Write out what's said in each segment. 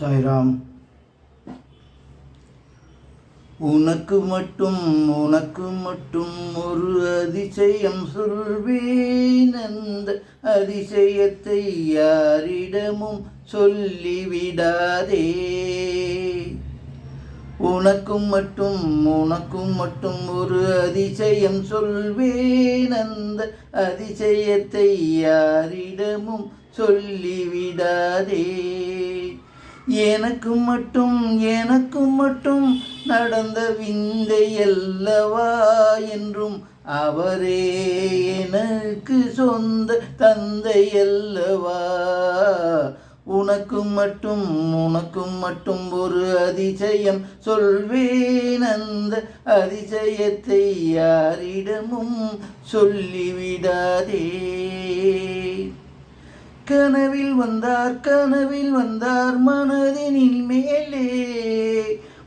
சாய்ராம் உனக்கு மட்டும் உனக்கு மட்டும் ஒரு அதிசயம் சொல்வேன். அந்த அதிசயத்தை யாரிடமும் சொல்லிவிடாதே. உனக்கும் மட்டும் உனக்கும் மட்டும் ஒரு அதிசயம் சொல்வேன். அந்த அதிசயத்தை யாரிடமும் சொல்லிவிடாதே. எனக்கு மட்டும் எனக்கு மட்டும் நடந்த விந்தை அல்லவா என்றும் அவரே எனக்கு சொந்த தந்தை அல்லவா? உனக்கும் மட்டும் உனக்கும் மட்டும் ஒரு அதிசயம் சொல்வேன். அந்த அதிசயத்தை யாரிடமும் சொல்லிவிடாதே. கனவில் வந்தார் கனவில் வந்தார் மனதினில் மேலே.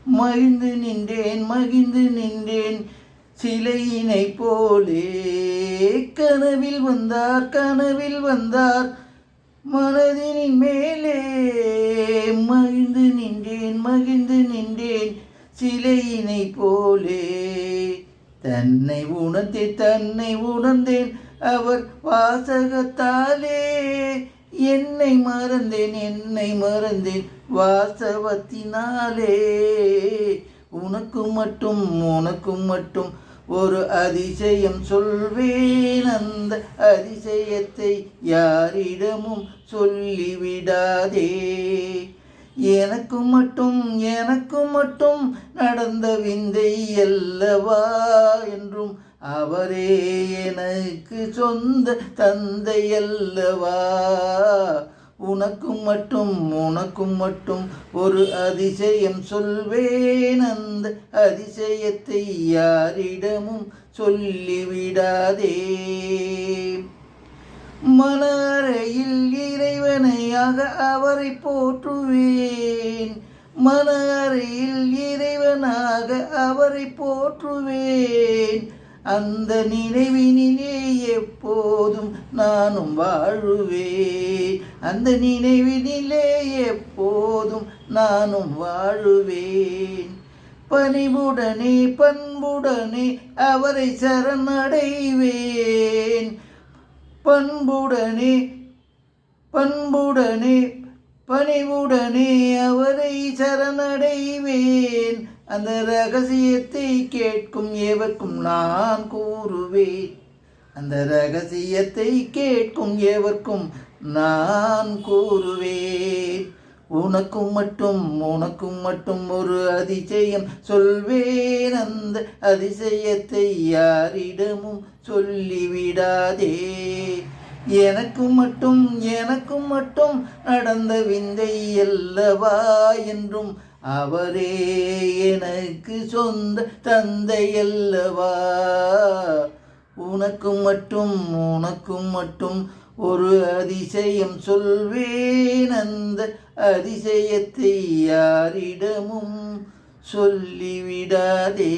மகிழ்ந்து நின்றேன் மகிழ்ந்து நின்றேன் சிலையினை போலே. கனவில் வந்தார் கனவில் வந்தார் மனதினின் மேலே. மகிழ்ந்து நின்றேன் மகிழ்ந்து நின்றேன் சிலையினை போலே. தன்னை உணர்ந்தேன் தன்னை உணர்ந்தேன் அவர் வாசகத்தாலே. என்னை மறந்தேன் என்னை மறந்தேன் வாசவத்தினாலே. உனக்கு மட்டும் உனக்கு மட்டும் ஒரு அதிசயம் சொல்வேன். அந்த அதிசயத்தை யாரிடமும் சொல்லிவிடாதே. எனக்கு மட்டும் எனக்கு மட்டும் நடந்த விந்தை அல்லவா? என்றும் அவரே எனக்கு சொந்த தந்தை அல்லவா உனக்கும் மட்டும் உனக்கும் மட்டும் ஒரு அதிசயம் சொல்வேன். அந்த அதிசயத்தை யாரிடமும் சொல்லிவிடாதே. மலரையில் இறைவனையாக அவரை போற்றுவேன். மலரையில் இறைவனாக அவரை போற்றுவேன். அந்த நினைவினிலே எப்போதும் நானும் வாழுவேன். அந்த நினைவினிலே எப்போதும் நானும் வாழுவேன். பணிவுடனே பண்புடனே அவரை சரணடைவேன். பண்புடனே பண்புடனே பணிவுடனே அவரை சரணடைவேன். அந்த ரகசியத்தை கேட்கும் ஏவர்க்கும் நான் கூறுவேன். அந்த ரகசியத்தை கேட்கும் ஏவர்க்கும் நான் கூறுவேன். உனக்கும் மட்டும் உனக்கும் மட்டும் ஒரு அதிசயம் சொல்வேன். அந்த அதிசயத்தை யாரிடமும் சொல்லிவிடாதே. எனக்கு மட்டும் எனக்கு மட்டும் நடந்த விந்தை அல்லவா என்றும் அவரே எனக்கு சொந்த தந்தை அல்லவா உனக்கும் மட்டும் உனக்கும் மட்டும் ஒரு அதிசயம் சொல்வேன். அந்த அதிசயத்தை யாரிடமும் சொல்லிவிடாதே.